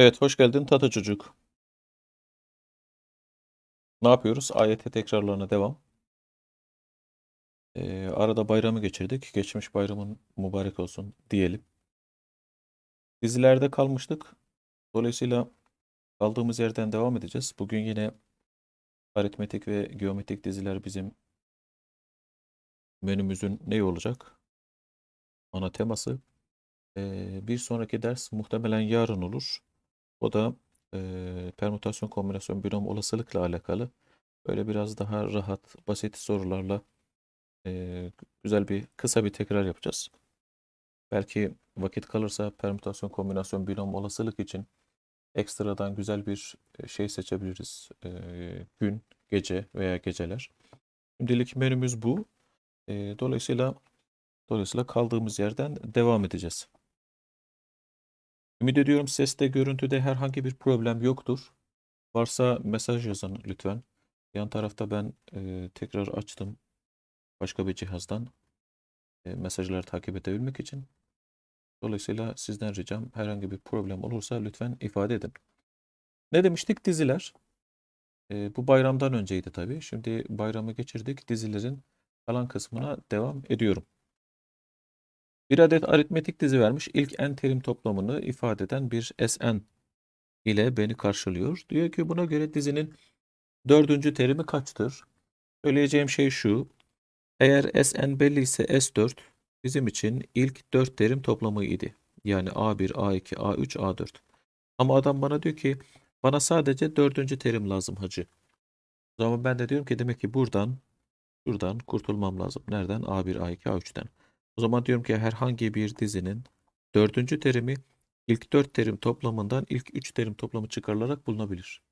Evet, hoş geldin Tata Çocuk. Ne yapıyoruz? AYT tekrarlarına devam. Ee, arada bayramı geçirdik. Geçmiş bayramın mübarek olsun diyelim. Dizilerde kalmıştık. Dolayısıyla kaldığımız yerden devam edeceğiz. Bugün yine aritmetik ve geometrik diziler bizim menümüzün ne olacak? Ana teması. Ee, bir sonraki ders muhtemelen yarın olur. O da e, permütasyon, kombinasyon, binom olasılıkla alakalı. Böyle biraz daha rahat, basit sorularla e, güzel bir, kısa bir tekrar yapacağız. Belki vakit kalırsa permütasyon, kombinasyon, binom olasılık için ekstradan güzel bir şey seçebiliriz. E, gün, gece veya geceler. Şimdilik menümüz bu. E, dolayısıyla dolayısıyla kaldığımız yerden devam edeceğiz. Ümit ediyorum seste, görüntüde herhangi bir problem yoktur. Varsa mesaj yazın lütfen. Yan tarafta ben e, tekrar açtım başka bir cihazdan e, mesajları takip edebilmek için. Dolayısıyla sizden ricam herhangi bir problem olursa lütfen ifade edin. Ne demiştik? Diziler. E, bu bayramdan önceydi tabii. Şimdi bayramı geçirdik. Dizilerin kalan kısmına devam ediyorum. Bir adet aritmetik dizi vermiş. İlk n terim toplamını ifade eden bir Sn ile beni karşılıyor. Diyor ki buna göre dizinin dördüncü terimi kaçtır? Söyleyeceğim şey şu. Eğer Sn belli ise S4 bizim için ilk 4 terim toplamı idi. Yani A1, A2, A3, A4. Ama adam bana diyor ki bana sadece dördüncü terim lazım hacı. O zaman ben de diyorum ki demek ki buradan şuradan kurtulmam lazım. Nereden? A1, A2, A3'ten. O zaman diyorum ki herhangi bir dizinin dördüncü terimi ilk dört terim toplamından ilk üç terim toplamı çıkarılarak bulunabilir.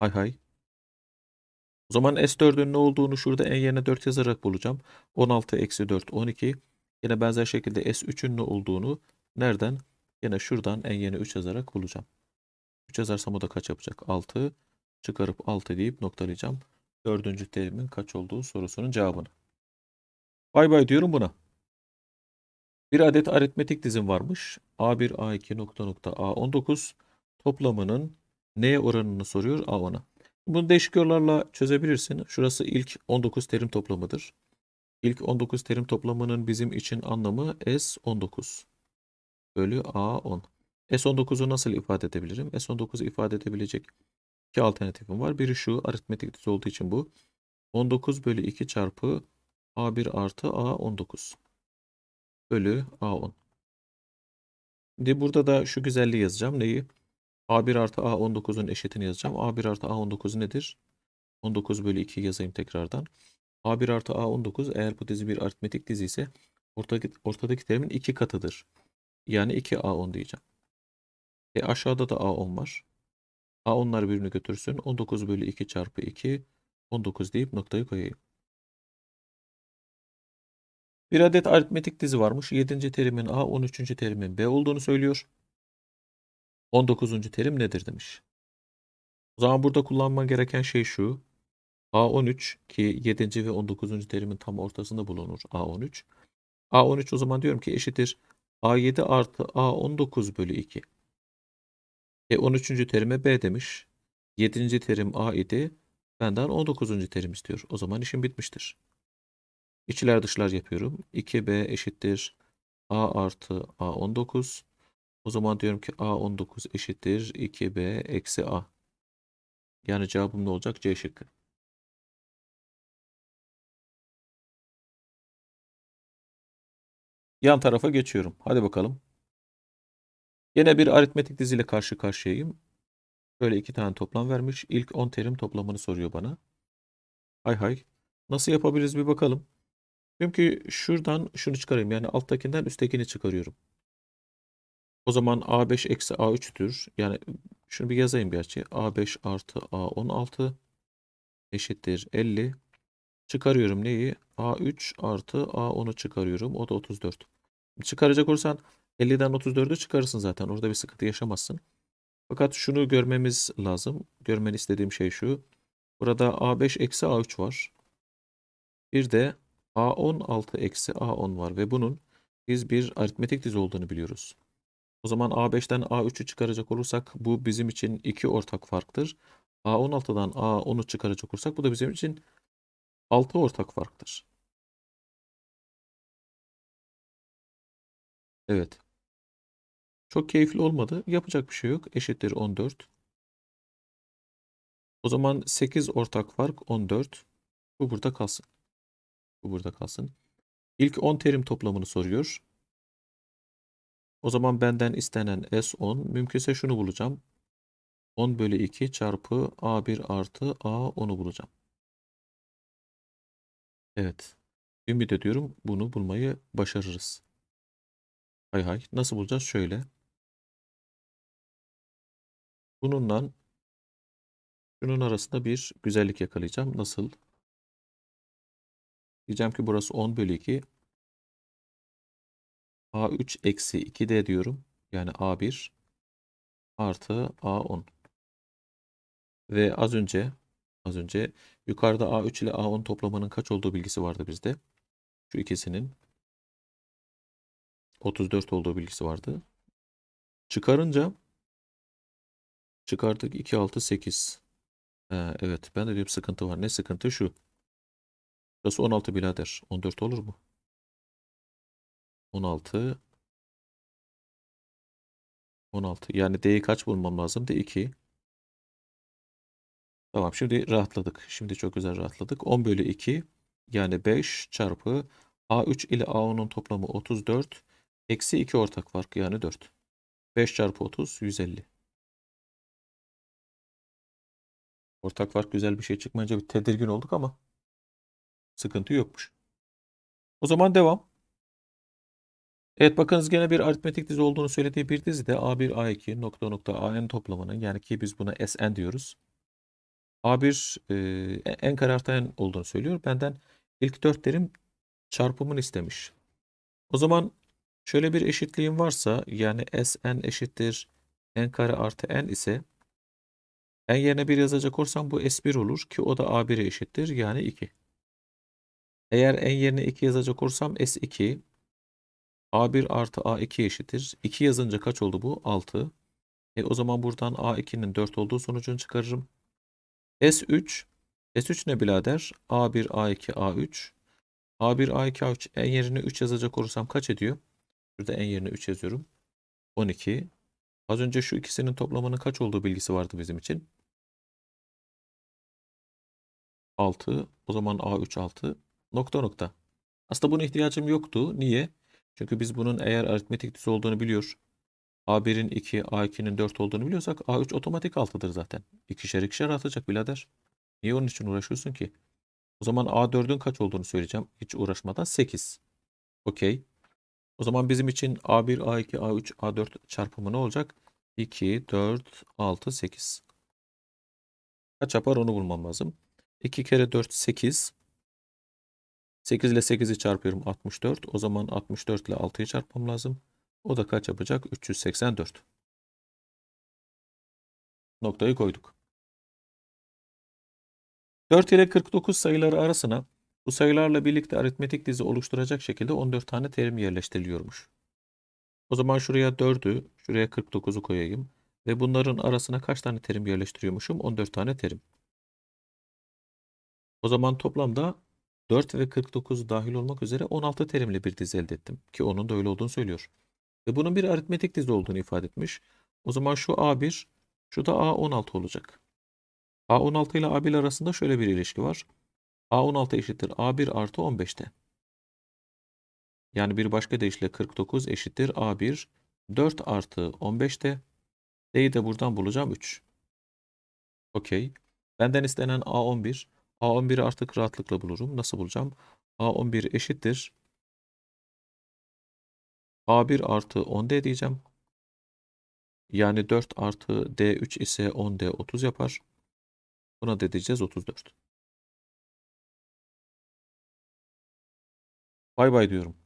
Hay hay. O zaman S4'ün ne olduğunu şurada en yerine 4 yazarak bulacağım. 16 eksi 4 12. Yine benzer şekilde S3'ün ne olduğunu nereden? Yine şuradan en yerine 3 yazarak bulacağım. 3 yazarsam o da kaç yapacak? 6. Çıkarıp 6 deyip noktalayacağım. Dördüncü terimin kaç olduğu sorusunun cevabını. Bay bay diyorum buna. Bir adet aritmetik dizim varmış. A1, A2 nokta nokta A19 toplamının neye oranını soruyor A10'a. Bunu değişik yollarla çözebilirsin. Şurası ilk 19 terim toplamıdır. İlk 19 terim toplamının bizim için anlamı S19 bölü A10. S19'u nasıl ifade edebilirim? S19'u ifade edebilecek iki alternatifim var. Biri şu aritmetik dizi olduğu için bu. 19 bölü 2 çarpı A1 artı A19 bölü A10. Şimdi burada da şu güzelliği yazacağım. Neyi? A1 artı A19'un eşitini yazacağım. A1 artı A19 nedir? 19 bölü 2 yazayım tekrardan. A1 artı A19 eğer bu dizi bir aritmetik dizi ise ortadaki, terimin 2 katıdır. Yani 2A10 diyeceğim. E aşağıda da A10 var. A10'lar birbirini götürsün. 19 bölü 2 çarpı 2 19 deyip noktayı koyayım. Bir adet aritmetik dizi varmış. 7. terimin A, 13. terimin B olduğunu söylüyor. 19. terim nedir demiş. O zaman burada kullanman gereken şey şu. A13 ki 7. ve 19. terimin tam ortasında bulunur A13. A13 o zaman diyorum ki eşittir A7 artı A19 bölü 2. E 13. terime B demiş. 7. terim A idi. Benden 19. terim istiyor. O zaman işim bitmiştir. İçler dışlar yapıyorum. 2B eşittir A artı A19. O zaman diyorum ki A19 eşittir 2B eksi A. Yani cevabım ne olacak? C şıkkı. Yan tarafa geçiyorum. Hadi bakalım. Yine bir aritmetik diziyle karşı karşıyayım. Böyle iki tane toplam vermiş. İlk 10 terim toplamını soruyor bana. Hay hay. Nasıl yapabiliriz bir bakalım. Çünkü şuradan şunu çıkarayım. Yani alttakinden üsttekini çıkarıyorum. O zaman A5 eksi A3'tür. Yani şunu bir yazayım gerçi. A5 artı A16 eşittir 50. Çıkarıyorum neyi? A3 artı A10'u çıkarıyorum. O da 34. Çıkaracak olursan 50'den 34'ü çıkarırsın zaten. Orada bir sıkıntı yaşamazsın. Fakat şunu görmemiz lazım. Görmeni istediğim şey şu. Burada A5 eksi A3 var. Bir de A16 eksi A10 var ve bunun biz bir aritmetik dizi olduğunu biliyoruz. O zaman A5'ten A3'ü çıkaracak olursak bu bizim için iki ortak farktır. A16'dan A10'u çıkaracak olursak bu da bizim için 6 ortak farktır. Evet. Çok keyifli olmadı. Yapacak bir şey yok. Eşittir 14. O zaman 8 ortak fark 14. Bu burada kalsın. Bu burada kalsın. İlk 10 terim toplamını soruyor. O zaman benden istenen S10. Mümkünse şunu bulacağım. 10 bölü 2 çarpı A1 artı A10'u bulacağım. Evet. Ümit ediyorum bunu bulmayı başarırız. Hay hay. Nasıl bulacağız? Şöyle. Bununla şunun arasında bir güzellik yakalayacağım. Nasıl? Diyeceğim ki burası 10 bölü 2. A3 eksi 2D diyorum. Yani A1 artı A10. Ve az önce az önce yukarıda A3 ile A10 toplamanın kaç olduğu bilgisi vardı bizde. Şu ikisinin 34 olduğu bilgisi vardı. Çıkarınca çıkardık 2 6 8. Ee, evet ben de diyorum sıkıntı var. Ne sıkıntı şu. Burası 16 birader. 14 olur mu? 16 16. Yani D'yi kaç bulmam lazım? D 2. Tamam şimdi rahatladık. Şimdi çok güzel rahatladık. 10 bölü 2 yani 5 çarpı A3 ile A10'un toplamı 34. Eksi 2 ortak fark yani 4. 5 çarpı 30 150. Ortak fark güzel bir şey çıkmayınca bir tedirgin olduk ama sıkıntı yokmuş. O zaman devam. Evet bakınız gene bir aritmetik dizi olduğunu söylediği bir dizide A1, A2 nokta nokta AN toplamının yani ki biz buna Sn diyoruz. A1 e, n kare olduğunu söylüyor. Benden ilk dört terim çarpımını istemiş. O zaman şöyle bir eşitliğim varsa yani Sn eşittir n kare artı n ise n yerine 1 yazacak olursam bu S1 olur ki o da A1'e eşittir yani 2. Eğer n yerine 2 yazacak olursam S2 A1 artı A2 eşittir. 2 yazınca kaç oldu bu? 6. E, o zaman buradan A2'nin 4 olduğu sonucunu çıkarırım. S3 S3 ne birader? A1, A2, A3. A1, A2, A3 en yerine 3 yazacak olursam kaç ediyor? Burada en yerine 3 yazıyorum. 12. Az önce şu ikisinin toplamının kaç olduğu bilgisi vardı bizim için. 6. O zaman A3 6. Nokta nokta. Aslında buna ihtiyacım yoktu. Niye? Çünkü biz bunun eğer aritmetik düz olduğunu biliyor. A1'in 2, A2'nin 4 olduğunu biliyorsak A3 otomatik 6'dır zaten. İkişer ikişer atacak birader. Niye onun için uğraşıyorsun ki? O zaman A4'ün kaç olduğunu söyleyeceğim. Hiç uğraşmadan 8. Okey. O zaman bizim için A1, A2, A3, A4 çarpımı ne olacak? 2, 4, 6, 8. Kaç yapar onu bulmam lazım. 2 kere 4, 8. 8 ile 8'i çarpıyorum 64. O zaman 64 ile 6'yı çarpmam lazım. O da kaç yapacak? 384. Noktayı koyduk. 4 ile 49 sayıları arasına bu sayılarla birlikte aritmetik dizi oluşturacak şekilde 14 tane terim yerleştiriliyormuş. O zaman şuraya 4'ü, şuraya 49'u koyayım. Ve bunların arasına kaç tane terim yerleştiriyormuşum? 14 tane terim. O zaman toplamda 4 ve 49 dahil olmak üzere 16 terimli bir dizi elde ettim. Ki onun da öyle olduğunu söylüyor. Ve bunun bir aritmetik dizi olduğunu ifade etmiş. O zaman şu A1, şu da A16 olacak. A16 ile A1 arasında şöyle bir ilişki var. A16 eşittir A1 artı 15'te. Yani bir başka deyişle 49 eşittir A1 4 artı 15'te. D'yi de buradan bulacağım 3. Okey. Benden istenen A11. A11'i artık rahatlıkla bulurum. Nasıl bulacağım? A11 eşittir. A1 artı 10D diyeceğim. Yani 4 artı D3 ise 10D 30 yapar. Buna da diyeceğiz 34. Bay bay diyorum.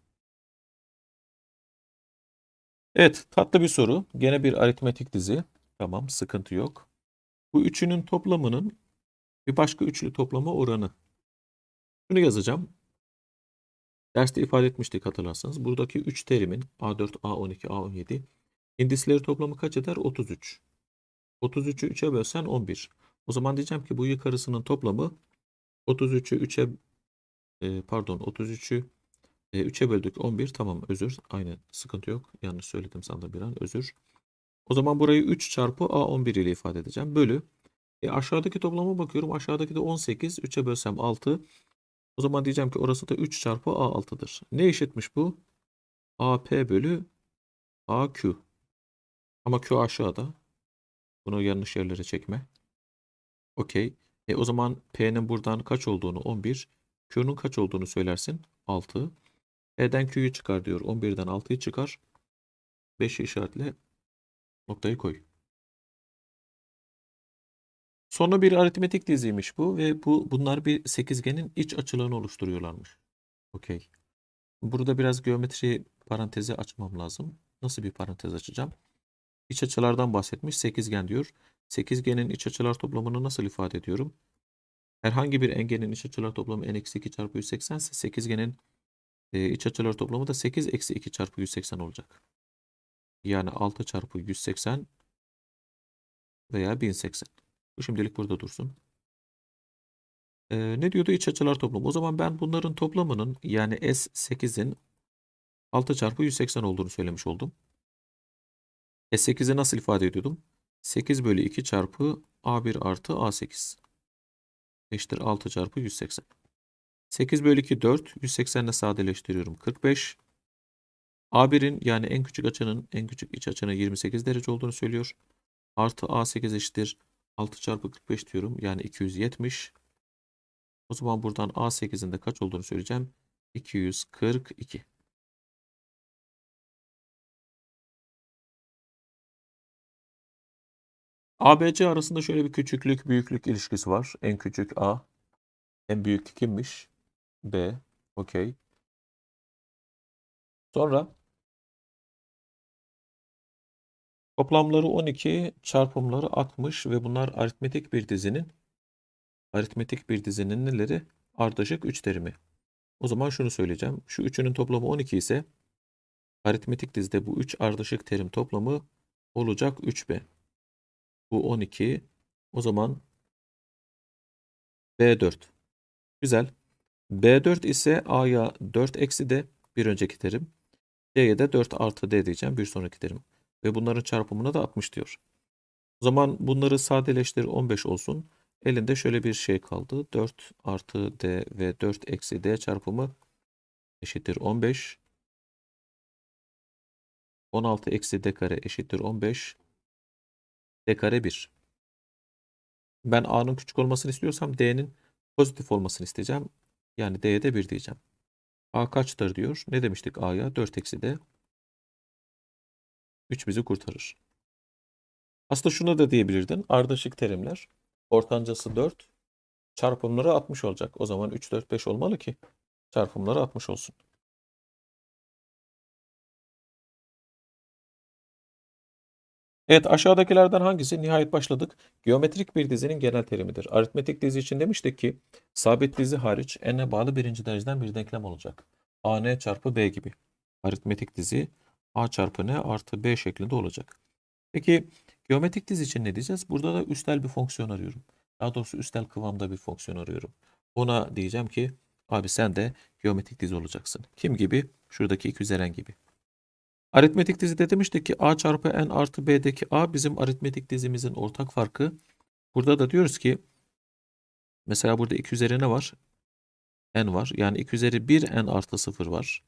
Evet tatlı bir soru. Gene bir aritmetik dizi. Tamam sıkıntı yok. Bu üçünün toplamının bir başka üçlü toplama oranı. Şunu yazacağım. Derste ifade etmiştik hatırlarsanız. Buradaki 3 terimin A4, A12, A17 İndisleri toplamı kaç eder? 33. 33'ü 3'e bölsen 11. O zaman diyeceğim ki bu yukarısının toplamı 33'ü 3'e e, pardon 33'ü e, 3'e böldük 11. Tamam özür. Aynı sıkıntı yok. Yanlış söyledim sandım bir an. Özür. O zaman burayı 3 çarpı A11 ile ifade edeceğim. Bölü. E, aşağıdaki toplama bakıyorum. Aşağıdaki de 18. 3'e bölsem 6. O zaman diyeceğim ki orası da 3 çarpı A6'dır. Ne eşitmiş bu? AP bölü AQ. Ama Q aşağıda. Bunu yanlış yerlere çekme. Okey. E o zaman P'nin buradan kaç olduğunu 11. Q'nun kaç olduğunu söylersin. 6. E'den Q'yu çıkar diyor. 11'den 6'yı çıkar. 5'i işaretle. Noktayı koy. Sonra bir aritmetik diziymiş bu ve bu bunlar bir sekizgenin iç açılarını oluşturuyorlarmış. Okey. Burada biraz geometri parantezi açmam lazım. Nasıl bir parantez açacağım? İç açılardan bahsetmiş. Sekizgen diyor. Sekizgenin iç açılar toplamını nasıl ifade ediyorum? Herhangi bir engenin iç açılar toplamı n-2 çarpı 180 ise sekizgenin e, iç açılar toplamı da 8 eksi 2 çarpı 180 olacak. Yani 6 çarpı 180 veya 1080. Bu şimdilik burada dursun. Ee, ne diyordu iç açılar toplamı? O zaman ben bunların toplamının yani S8'in 6 çarpı 180 olduğunu söylemiş oldum. S8'i nasıl ifade ediyordum? 8 bölü 2 çarpı A1 artı A8 eşittir 6 çarpı 180. 8 bölü 2 4. 180 ile sadeleştiriyorum. 45. A1'in yani en küçük açının en küçük iç açının 28 derece olduğunu söylüyor. Artı A8 eşittir 6 çarpı 45 diyorum. Yani 270. O zaman buradan A8'in de kaç olduğunu söyleyeceğim. 242. ABC arasında şöyle bir küçüklük büyüklük ilişkisi var. En küçük A. En büyük kimmiş? B. Okey. Sonra toplamları 12, çarpımları 60 ve bunlar aritmetik bir dizinin aritmetik bir dizinin neleri? Ardışık 3 terimi. O zaman şunu söyleyeceğim. Şu üçünün toplamı 12 ise aritmetik dizide bu 3 ardışık terim toplamı olacak 3B. Bu 12. O zaman B4. Güzel. B4 ise A'ya 4 eksi D bir önceki terim. C'ye de 4 artı D diyeceğim bir sonraki terim. Ve bunların çarpımına da 60 diyor. O zaman bunları sadeleştir 15 olsun. Elinde şöyle bir şey kaldı. 4 artı D ve 4 eksi D çarpımı eşittir 15. 16 eksi D kare eşittir 15. D kare 1. Ben A'nın küçük olmasını istiyorsam D'nin pozitif olmasını isteyeceğim. Yani D'ye de 1 diyeceğim. A kaçtır diyor. Ne demiştik A'ya? 4 eksi D. 3 bizi kurtarır. Aslında şunu da diyebilirdin. Ardışık terimler. Ortancası 4. Çarpımları 60 olacak. O zaman 3, 4, 5 olmalı ki çarpımları 60 olsun. Evet aşağıdakilerden hangisi nihayet başladık? Geometrik bir dizinin genel terimidir. Aritmetik dizi için demiştik ki sabit dizi hariç n'e bağlı birinci dereceden bir denklem olacak. a n çarpı b gibi. Aritmetik dizi a çarpı n artı b şeklinde olacak. Peki geometrik dizi için ne diyeceğiz? Burada da üstel bir fonksiyon arıyorum. Daha doğrusu üstel kıvamda bir fonksiyon arıyorum. Ona diyeceğim ki abi sen de geometrik dizi olacaksın. Kim gibi? Şuradaki iki üzeren gibi. Aritmetik dizide demiştik ki a çarpı n artı b'deki a bizim aritmetik dizimizin ortak farkı. Burada da diyoruz ki mesela burada 2 üzeri ne var? n var. Yani 2 üzeri 1 n artı 0 var.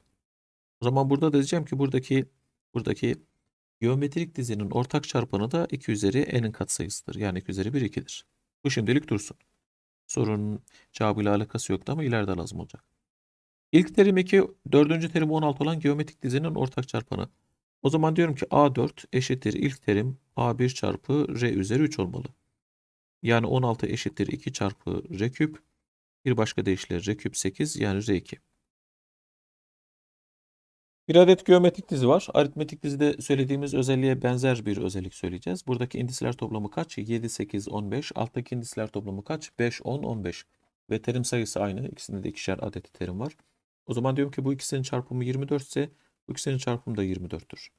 O zaman burada da diyeceğim ki buradaki buradaki geometrik dizinin ortak çarpanı da 2 üzeri n'in katsayısıdır. Yani 2 üzeri 1 2'dir. Bu şimdilik dursun. Sorunun cevabıyla alakası yoktu ama ileride lazım olacak. İlk terim 2, dördüncü terim 16 olan geometrik dizinin ortak çarpanı. O zaman diyorum ki A4 eşittir ilk terim A1 çarpı R üzeri 3 olmalı. Yani 16 eşittir 2 çarpı R küp. Bir başka deyişle R küp 8 yani R2. Bir adet geometrik dizi var. Aritmetik dizide söylediğimiz özelliğe benzer bir özellik söyleyeceğiz. Buradaki indisler toplamı kaç? 7, 8, 15. Alttaki indisler toplamı kaç? 5, 10, 15. Ve terim sayısı aynı. İkisinde de ikişer adet terim var. O zaman diyorum ki bu ikisinin çarpımı 24 ise bu ikisinin çarpımı da 24'tür.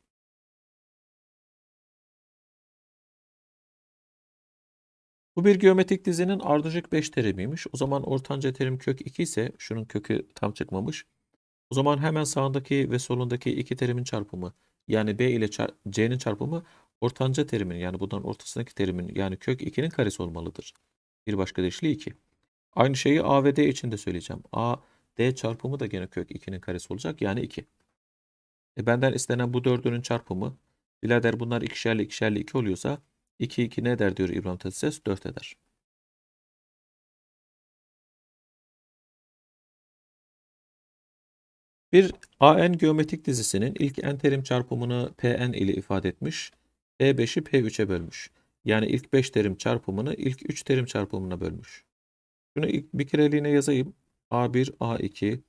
Bu bir geometrik dizinin ardışık 5 terimiymiş. O zaman ortanca terim kök 2 ise şunun kökü tam çıkmamış. O zaman hemen sağındaki ve solundaki iki terimin çarpımı yani B ile çar- C'nin çarpımı ortanca terimin yani bundan ortasındaki terimin yani kök 2'nin karesi olmalıdır. Bir başka deyişle 2. Aynı şeyi A ve D için de söyleyeceğim. A, D çarpımı da gene kök 2'nin karesi olacak yani 2. E benden istenen bu dördünün çarpımı birader bunlar ikişerli ikişerli 2 oluyorsa 2 2 ne eder diyor İbrahim Tatlıses? 4 eder. Bir AN geometrik dizisinin ilk n terim çarpımını Pn ile ifade etmiş. P5'i P3'e bölmüş. Yani ilk 5 terim çarpımını ilk 3 terim çarpımına bölmüş. Şunu ilk bir kereliğine yazayım. A1, A2,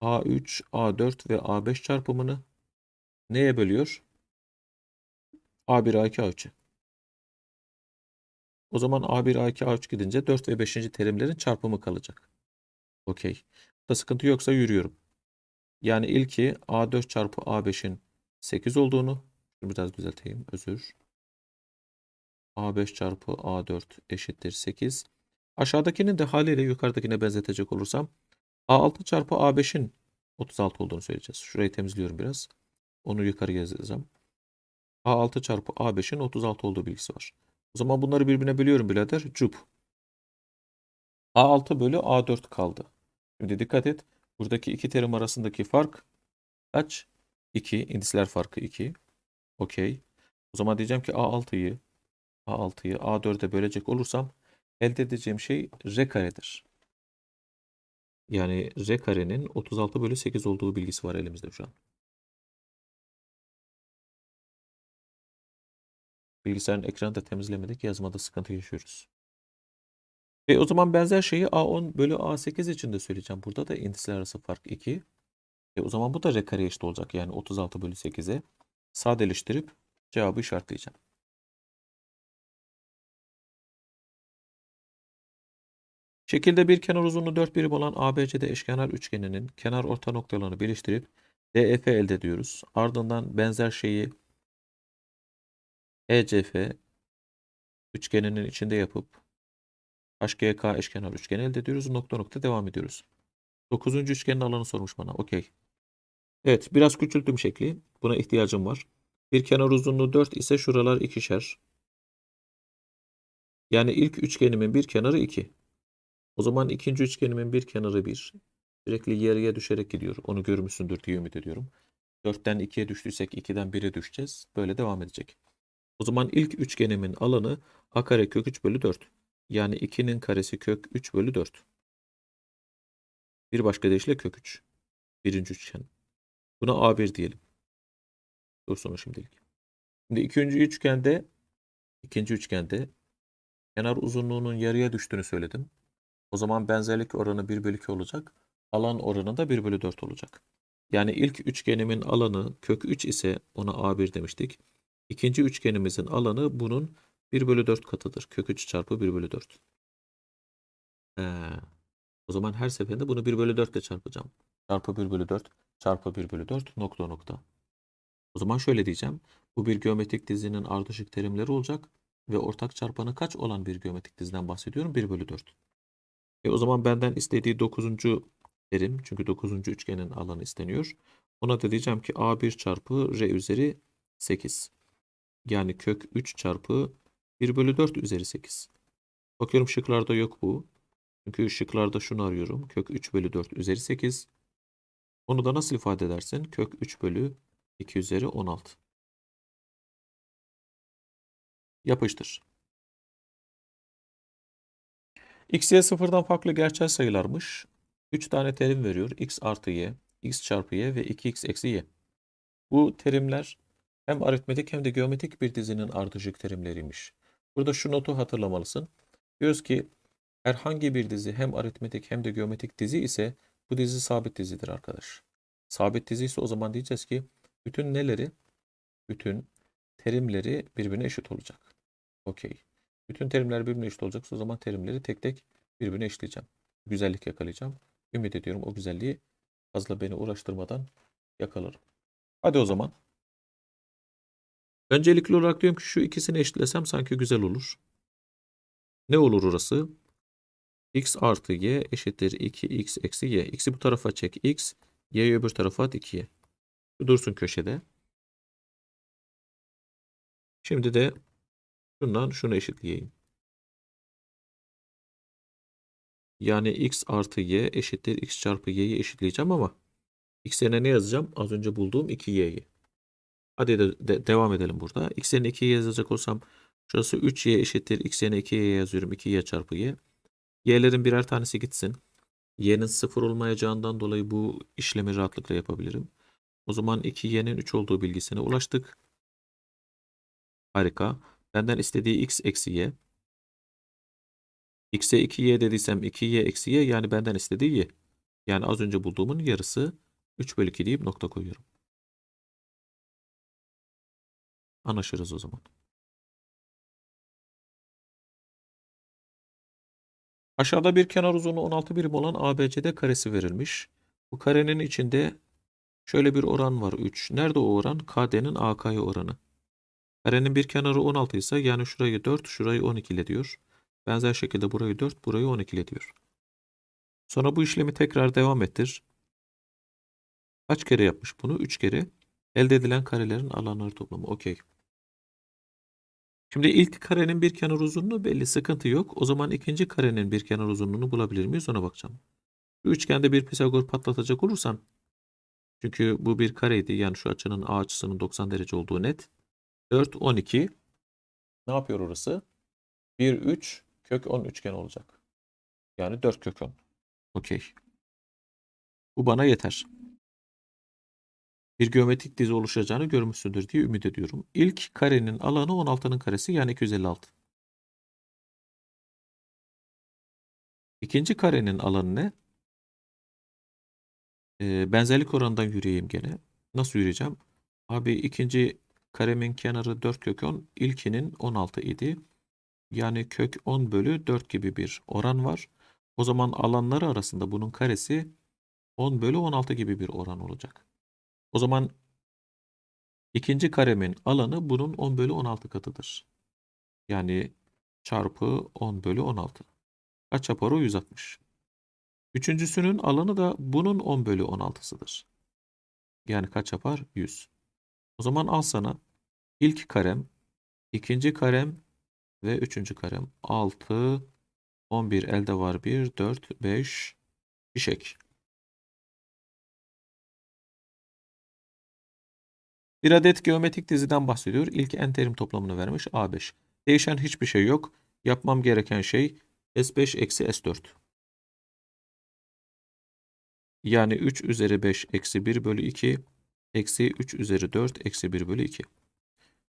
A3, A4 ve A5 çarpımını neye bölüyor? A1, A2, A3'e. O zaman A1, A2, A3 gidince 4 ve 5. terimlerin çarpımı kalacak. Okey. Da sıkıntı yoksa yürüyorum. Yani ilki A4 çarpı A5'in 8 olduğunu biraz düzelteyim. Özür. A5 çarpı A4 eşittir 8. Aşağıdakinin de haliyle yukarıdakine benzetecek olursam A6 çarpı A5'in 36 olduğunu söyleyeceğiz. Şurayı temizliyorum biraz. Onu yukarı yazacağım. A6 çarpı A5'in 36 olduğu bilgisi var. O zaman bunları birbirine bölüyorum birader. Cup. A6 bölü A4 kaldı. Şimdi dikkat et. Buradaki iki terim arasındaki fark kaç? 2. İndisler farkı 2. Okey. O zaman diyeceğim ki A6'yı A6'yı A4'e bölecek olursam elde edeceğim şey R karedir. Yani R karenin 36 bölü 8 olduğu bilgisi var elimizde şu an. Bilgisayarın ekranı da temizlemedik. Yazmada sıkıntı yaşıyoruz. E o zaman benzer şeyi A10 bölü A8 için de söyleyeceğim. Burada da indisler arası fark 2. E o zaman bu da R kareye eşit olacak. Yani 36 bölü 8'e sadeleştirip cevabı işaretleyeceğim. Şekilde bir kenar uzunluğu 4 birim olan ABCD eşkenar üçgeninin kenar orta noktalarını birleştirip DEF elde ediyoruz. Ardından benzer şeyi ECF üçgeninin içinde yapıp HGK eşkenar üçgeni elde ediyoruz. Nokta nokta devam ediyoruz. 9. üçgenin alanı sormuş bana. Okey. Evet biraz küçülttüm şekli. Buna ihtiyacım var. Bir kenar uzunluğu 4 ise şuralar ikişer. Yani ilk üçgenimin bir kenarı 2. O zaman ikinci üçgenimin bir kenarı 1. Sürekli yarıya düşerek gidiyor. Onu görmüşsündür diye ümit ediyorum. 4'ten 2'ye düştüysek 2'den 1'e düşeceğiz. Böyle devam edecek. O zaman ilk üçgenimin alanı a kare kök 3 bölü 4. Yani 2'nin karesi kök 3 bölü 4. Bir başka deyişle kök 3. Birinci üçgen. Buna A1 diyelim. Dursun şimdilik. Şimdi ikinci üçgende ikinci üçgende kenar uzunluğunun yarıya düştüğünü söyledim. O zaman benzerlik oranı 1 bölü 2 olacak. Alan oranı da 1 bölü 4 olacak. Yani ilk üçgenimin alanı kök 3 ise ona A1 demiştik. İkinci üçgenimizin alanı bunun 1 bölü 4 katıdır. Kök 3 çarpı 1 bölü 4. He. O zaman her seferinde bunu 1 bölü 4 ile çarpacağım. Çarpı 1 bölü 4 çarpı 1 bölü 4 nokta nokta. O zaman şöyle diyeceğim. Bu bir geometrik dizinin ardışık terimleri olacak ve ortak çarpanı kaç olan bir geometrik diziden bahsediyorum? 1 bölü 4. E o zaman benden istediği 9. terim çünkü 9. üçgenin alanı isteniyor. Ona da diyeceğim ki A1 çarpı R üzeri 8. Yani kök 3 çarpı 1 bölü 4 üzeri 8. Bakıyorum şıklarda yok bu. Çünkü şıklarda şunu arıyorum. Kök 3 bölü 4 üzeri 8. Onu da nasıl ifade edersin? Kök 3 bölü 2 üzeri 16. Yapıştır. X, Y sıfırdan farklı gerçel sayılarmış. 3 tane terim veriyor. X artı Y, X çarpı Y ve 2X eksi Y. Bu terimler hem aritmetik hem de geometrik bir dizinin ardışık terimleriymiş. Burada şu notu hatırlamalısın. Diyoruz ki herhangi bir dizi hem aritmetik hem de geometrik dizi ise bu dizi sabit dizidir arkadaş. Sabit dizi ise o zaman diyeceğiz ki bütün neleri? Bütün terimleri birbirine eşit olacak. Okey. Bütün terimler birbirine eşit olacaksa o zaman terimleri tek tek birbirine eşleyeceğim. Güzellik yakalayacağım. Ümit ediyorum o güzelliği fazla beni uğraştırmadan yakalarım. Hadi o zaman. Öncelikli olarak diyorum ki şu ikisini eşitlesem sanki güzel olur. Ne olur orası? x artı y eşittir 2x eksi y. x'i bu tarafa çek x. y'yi öbür tarafa at 2y. Bu dursun köşede. Şimdi de şundan şunu eşitleyeyim. Yani x artı y eşittir x çarpı y'yi eşitleyeceğim ama x yerine ne yazacağım? Az önce bulduğum 2y'yi. Hadi de, de- devam edelim burada. x yerine 2y yazacak olsam şurası 3y eşittir x yerine 2y yazıyorum. 2y çarpı y. y'lerin birer tanesi gitsin. y'nin 0 olmayacağından dolayı bu işlemi rahatlıkla yapabilirim. O zaman 2y'nin 3 olduğu bilgisine ulaştık. Harika. Benden istediği x eksi y. x'e 2y dediysem 2y eksi y yani benden istediği y. Yani az önce bulduğumun yarısı 3 bölü 2 deyip nokta koyuyorum. Anlaşırız o zaman. Aşağıda bir kenar uzunluğu 16 birim olan ABCD karesi verilmiş. Bu karenin içinde şöyle bir oran var 3. Nerede o oran? KD'nin AK'ya oranı. Karenin bir kenarı 16 ise yani şurayı 4, şurayı 12 ile diyor. Benzer şekilde burayı 4, burayı 12 ile diyor. Sonra bu işlemi tekrar devam ettir. Kaç kere yapmış bunu? 3 kere. Elde edilen karelerin alanları toplamı. Okey. Şimdi ilk karenin bir kenar uzunluğu belli. Sıkıntı yok. O zaman ikinci karenin bir kenar uzunluğunu bulabilir miyiz? Ona bakacağım. Şu üçgende bir Pisagor patlatacak olursan çünkü bu bir kareydi. Yani şu açının A açısının 90 derece olduğu net. 4, 12. Ne yapıyor orası? 1, 3 kök 10 üçgen olacak. Yani 4 kök 10. Okey. Bu bana yeter. Bir geometrik dizi oluşacağını görmüşsündür diye ümit ediyorum. İlk karenin alanı 16'nın karesi yani 256. İkinci karenin alanı ne? Ee, benzerlik oranından yürüyeyim gene. Nasıl yürüyeceğim? Abi ikinci karemin kenarı 4 kök 10. İlkinin 16 idi. Yani kök 10 bölü 4 gibi bir oran var. O zaman alanları arasında bunun karesi 10 bölü 16 gibi bir oran olacak. O zaman ikinci karemin alanı bunun 10 bölü 16 katıdır. Yani çarpı 10 bölü 16. Kaç yapar o? 160. Üçüncüsünün alanı da bunun 10 bölü 16'sıdır. Yani kaç yapar? 100. O zaman al sana ilk karem, ikinci karem ve üçüncü karem. 6, 11 elde var 1, 4, 5, fişek. Bir adet geometrik diziden bahsediyor. İlk en terim toplamını vermiş A5. Değişen hiçbir şey yok. Yapmam gereken şey S5 eksi S4. Yani 3 üzeri 5 eksi 1 bölü 2 eksi 3 üzeri 4 eksi 1 bölü 2.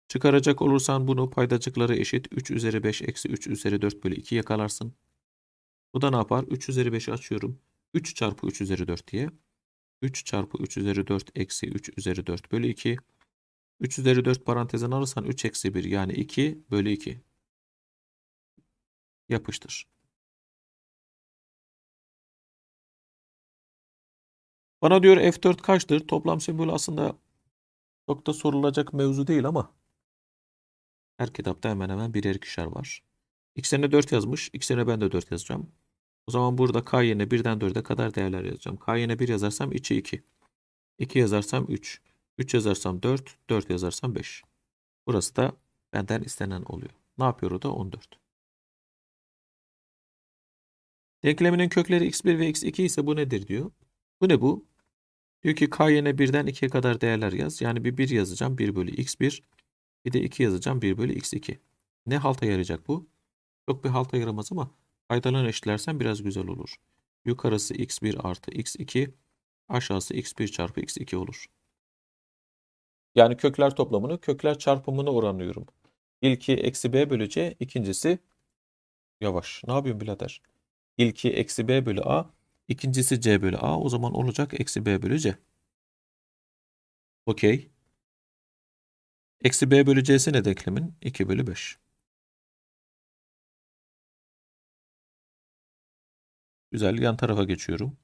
Çıkaracak olursan bunu paydacıkları eşit 3 üzeri 5 eksi 3 üzeri 4 bölü 2 yakalarsın. Bu da ne yapar? 3 üzeri 5'i açıyorum. 3 çarpı 3 üzeri 4 diye. 3 çarpı 3 üzeri 4 eksi 3 üzeri 4 bölü 2. 3 üzeri 4 parantezden alırsan 3 eksi 1 yani 2 bölü 2. Yapıştır. Bana diyor F4 kaçtır? Toplam sembolü aslında çok da sorulacak mevzu değil ama her kitapta hemen hemen birer ikişer var. X'ine 4 yazmış. X'ine ben de 4 yazacağım. O zaman burada K yerine 1'den 4'e kadar değerler yazacağım. K yerine 1 yazarsam içi 2. 2 yazarsam 3. 3 yazarsam 4. 4 yazarsam 5. Burası da benden istenen oluyor. Ne yapıyor o da 14. Denkleminin kökleri x1 ve x2 ise bu nedir diyor. Bu ne bu? Diyor ki k yerine 1'den 2'ye kadar değerler yaz. Yani bir 1 yazacağım 1 bölü x1. Bir de 2 yazacağım 1 bölü x2. Ne halta yarayacak bu? Çok bir halta yaramaz ama paydalarını eşitlersen biraz güzel olur. Yukarısı x1 artı x2. Aşağısı x1 çarpı x2 olur. Yani kökler toplamını kökler çarpımına oranlıyorum. İlki eksi b bölü c. ikincisi yavaş. Ne yapıyorsun birader? İlki eksi b bölü a. ikincisi c bölü a. O zaman olacak eksi b bölü c. Okey. Eksi b bölü c'si ne denklemin? 2 bölü 5. Güzel. Yan tarafa geçiyorum.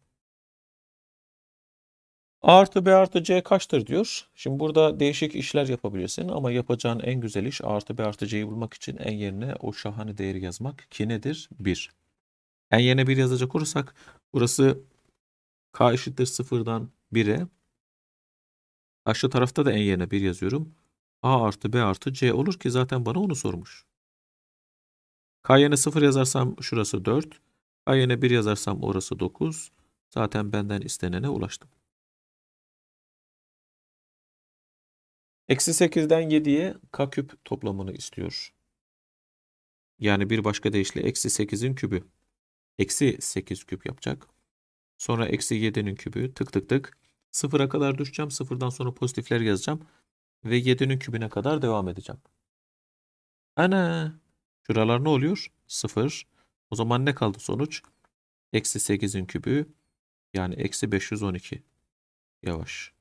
A artı B artı C kaçtır diyor. Şimdi burada değişik işler yapabilirsin ama yapacağın en güzel iş A artı B artı C'yi bulmak için en yerine o şahane değeri yazmak ki nedir? 1. En yerine 1 yazacak olursak burası K eşittir 0'dan 1'e. Karşı tarafta da en yerine 1 yazıyorum. A artı B artı C olur ki zaten bana onu sormuş. K yerine 0 yazarsam şurası 4. K yerine 1 yazarsam orası 9. Zaten benden istenene ulaştım. Eksi 8'den 7'ye k küp toplamını istiyor. Yani bir başka deyişle eksi 8'in kübü. Eksi 8 küp yapacak. Sonra eksi 7'nin kübü tık tık tık. Sıfıra kadar düşeceğim. Sıfırdan sonra pozitifler yazacağım. Ve 7'nin kübüne kadar devam edeceğim. Ana! Şuralar ne oluyor? 0. O zaman ne kaldı sonuç? Eksi 8'in kübü yani eksi 512. Yavaş.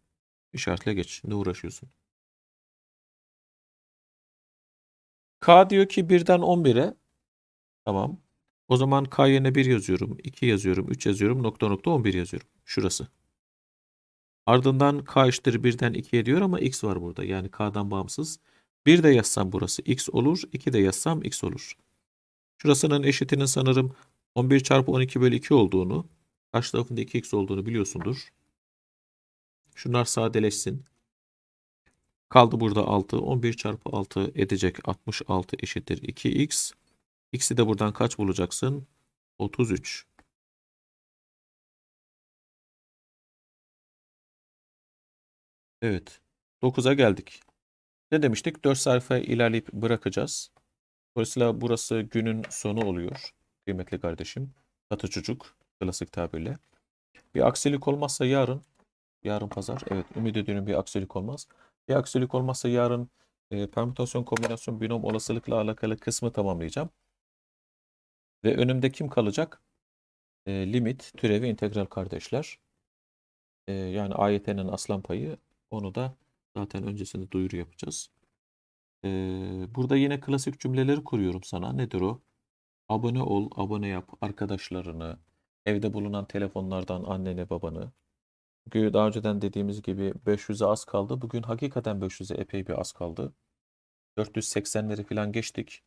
İşaretle geç. Ne uğraşıyorsun? K diyor ki 1'den 11'e. Tamam. O zaman K yerine 1 yazıyorum. 2 yazıyorum. 3 yazıyorum. Nokta nokta 11 yazıyorum. Şurası. Ardından K eşittir 1'den 2'ye diyor ama X var burada. Yani K'dan bağımsız. 1 de yazsam burası X olur. 2 de yazsam X olur. Şurasının eşitinin sanırım 11 çarpı 12 bölü 2 olduğunu, karşı tarafında 2x olduğunu biliyorsundur. Şunlar sadeleşsin. Kaldı burada 6. 11 çarpı 6 edecek 66 eşittir 2x. X'i de buradan kaç bulacaksın? 33. Evet. 9'a geldik. Ne demiştik? 4 sayfa ilerleyip bırakacağız. Dolayısıyla burası günün sonu oluyor. Kıymetli kardeşim. Katı çocuk. Klasik tabirle. Bir aksilik olmazsa yarın, yarın pazar, evet ümit ediyorum bir aksilik olmaz. Bir aksilik olmazsa yarın e, permütasyon, kombinasyon, binom olasılıkla alakalı kısmı tamamlayacağım. Ve önümde kim kalacak? E, limit, türevi, integral kardeşler. E, yani AYT'nin aslan payı. Onu da zaten öncesinde duyuru yapacağız. E, burada yine klasik cümleleri kuruyorum sana. Nedir o? Abone ol, abone yap arkadaşlarını, evde bulunan telefonlardan anneni, babanı. Çünkü daha önceden dediğimiz gibi 500'e az kaldı. Bugün hakikaten 500'e epey bir az kaldı. 480'leri falan geçtik.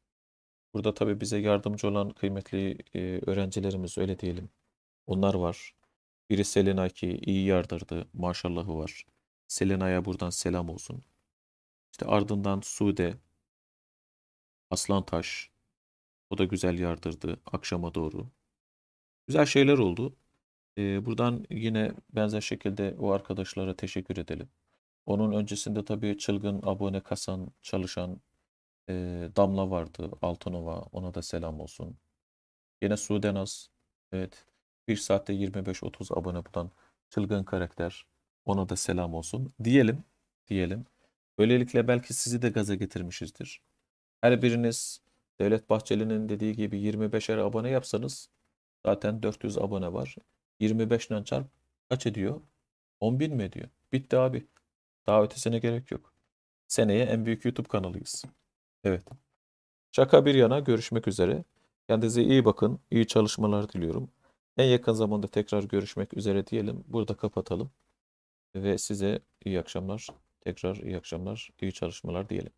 Burada tabii bize yardımcı olan kıymetli e, öğrencilerimiz öyle diyelim. Onlar var. Biri Selena ki iyi yardırdı. Maşallahı var. Selena'ya buradan selam olsun. İşte ardından Sude, Aslantaş. O da güzel yardırdı akşama doğru. Güzel şeyler oldu. Ee, buradan yine benzer şekilde o arkadaşlara teşekkür edelim. Onun öncesinde tabii çılgın abone kasan, çalışan e, Damla vardı. Altınova. Ona da selam olsun. Yine Sudenaz. Evet. 1 saatte 25-30 abone bulan çılgın karakter. Ona da selam olsun. Diyelim. Diyelim. Böylelikle belki sizi de gaza getirmişizdir. Her biriniz Devlet Bahçeli'nin dediği gibi 25'er abone yapsanız zaten 400 abone var. 25 ile çarp kaç ediyor? 10 bin mi ediyor? Bitti abi. Daha ötesine gerek yok. Seneye en büyük YouTube kanalıyız. Evet. Şaka bir yana görüşmek üzere. Kendinize iyi bakın. İyi çalışmalar diliyorum. En yakın zamanda tekrar görüşmek üzere diyelim. Burada kapatalım. Ve size iyi akşamlar. Tekrar iyi akşamlar. iyi çalışmalar diyelim.